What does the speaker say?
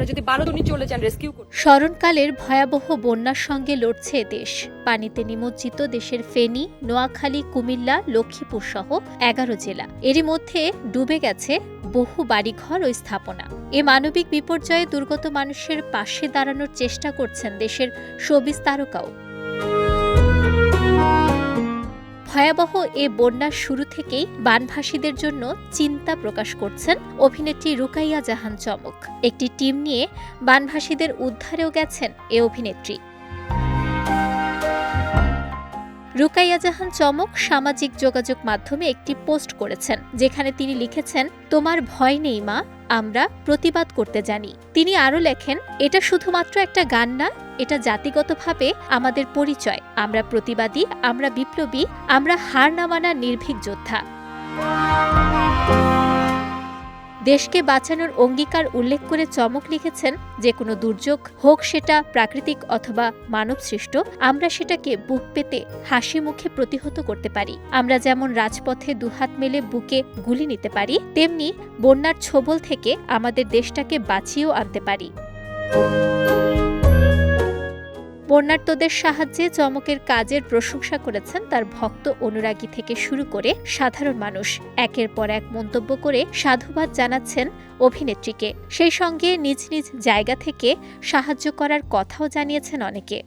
আপনারা যদি বারোদনি চলে যান রেস্কিউ করুন স্মরণকালের ভয়াবহ বন্যার সঙ্গে লড়ছে দেশ। পানিতে নিমজ্জিত দেশের ফেনী, নোয়াখালী, কুমিল্লা, লক্ষ্মীপুর সহ এগারো জেলা। এরই মধ্যে ডুবে গেছে বহু বাড়িঘর ও স্থাপনা। এ মানবিক বিপর্যয়ে দুর্গত মানুষের পাশে দাঁড়ানোর চেষ্টা করছেন দেশের সবিস্তারকাও। তারকাও ভয়াবহ এ বন্যার শুরু থেকেই বানভাসীদের জন্য চিন্তা প্রকাশ করছেন অভিনেত্রী রুকাইয়া জাহান চমক। একটি টিম নিয়ে বানভাসীদের উদ্ধারেও গেছেন এ অভিনেত্রী। রুকাইয়া জাহান চমক সামাজিক যোগাযোগ মাধ্যমে একটি পোস্ট করেছেন, যেখানে তিনি লিখেছেন, তোমার ভয় নেই মা, আমরা প্রতিবাদ করতে জানি। তিনি আরও লেখেন, এটা শুধুমাত্র একটা গান না এটা জাতিগতভাবে আমাদের পরিচয়। আমরা প্রতিবাদী, আমরা বিপ্লবী, আমরা হার না মানা নির্ভীক যোদ্ধা। দেশকে বাঁচানোর অঙ্গীকার উল্লেখ করে চমক লিখেছেন যে কোনো দুর্যোগ হোক সেটা প্রাকৃতিক অথবা মানবসৃষ্ট, আমরা সেটাকে বুক পেতে হাসি মুখে প্রতিহত করতে পারি। আমরা যেমন রাজপথে দুহাত মেলে বুকে গুলি নিতে পারি, তেমনি বন্যার ছোবল থেকে আমাদের দেশটাকে বাঁচিয়েও আনতে পারি। বন্যার্তদের সাহায্যে চমকের কাজের প্রশংসা করেছেন তার ভক্ত অনুরাগী থেকে শুরু করে সাধারণ মানুষ। একের পর এক মন্তব্য করে সাধুবাদ জানাচ্ছেন অভিনেত্রীকে। সেই সঙ্গে নিজ নিজ জায়গা থেকে সাহায্য করার কথাও জানিয়েছেন অনেকে।